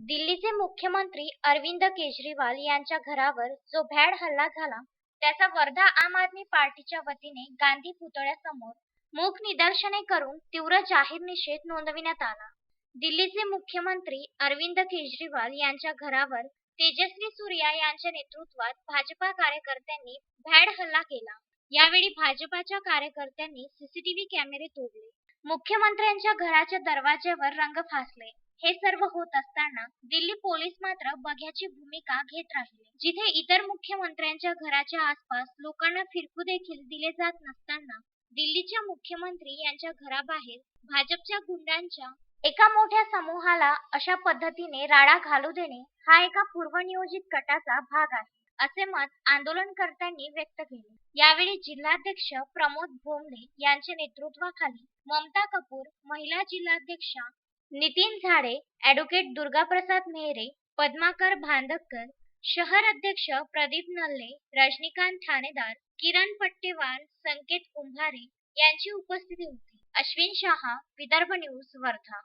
दिल्लीचे मुख्यमंत्री अरविंद केजरीवाल यांच्या घरावर जो भ्याड हल्ला झाला त्याचा वर्धा आम आदमी पार्टीच्या वतीने गांधी पुतळ्यासमोर मूक निदर्शने करून तीव्र जाहीर निषेध नोंदविण्यात आला. दिल्लीचे मुख्यमंत्री अरविंद केजरीवाल यांच्या घरावर तेजस्वी सूर्या यांच्या नेतृत्वात भाजपा कार्यकर्त्यांनी भ्याड हल्ला केला. यावेळी भाजपाच्या कार्यकर्त्यांनी सीसीटीव्ही कॅमेरे तोडले. मुख्यमंत्र्यांच्या घराच्या दरवाज्यावर रंग फासले. हे सर्व होत असताना दिल्ली पोलीस मात्र बघ्याची भूमिका घेत राहिले. जिथे इतर मुख्यमंत्र्यांच्या घराच्या आसपास लोकांना फिरकू देखील दिले जात नसताना दिल्लीच्या मुख्यमंत्री यांच्या घराबाहेर भाजपच्या गुंडांच्या एका मोठ्या समूहाला अशा पद्धतीने राडा घालू देणे हा एका पूर्वनियोजित कटाचा भाग आहे. असे मत आंदोलनकर्त्यांनी व्यक्त केले. यावेळी जिल्हाध्यक्ष प्रमोद भोमले यांच्या नेतृत्वाखाली ममता कपूर महिला जिल्हाध्यक्षा नितीन झाडे ॲडव्होकेट दुर्गाप्रसाद मेहरे पद्माकर भांदकर शहर अध्यक्ष प्रदीप नल्ले रजनीकांत ठाणेदार किरण पट्टेवार संकेत कुंभारे यांची उपस्थिती होती. अश्विन शहा विदर्भ न्यूज वर्धा.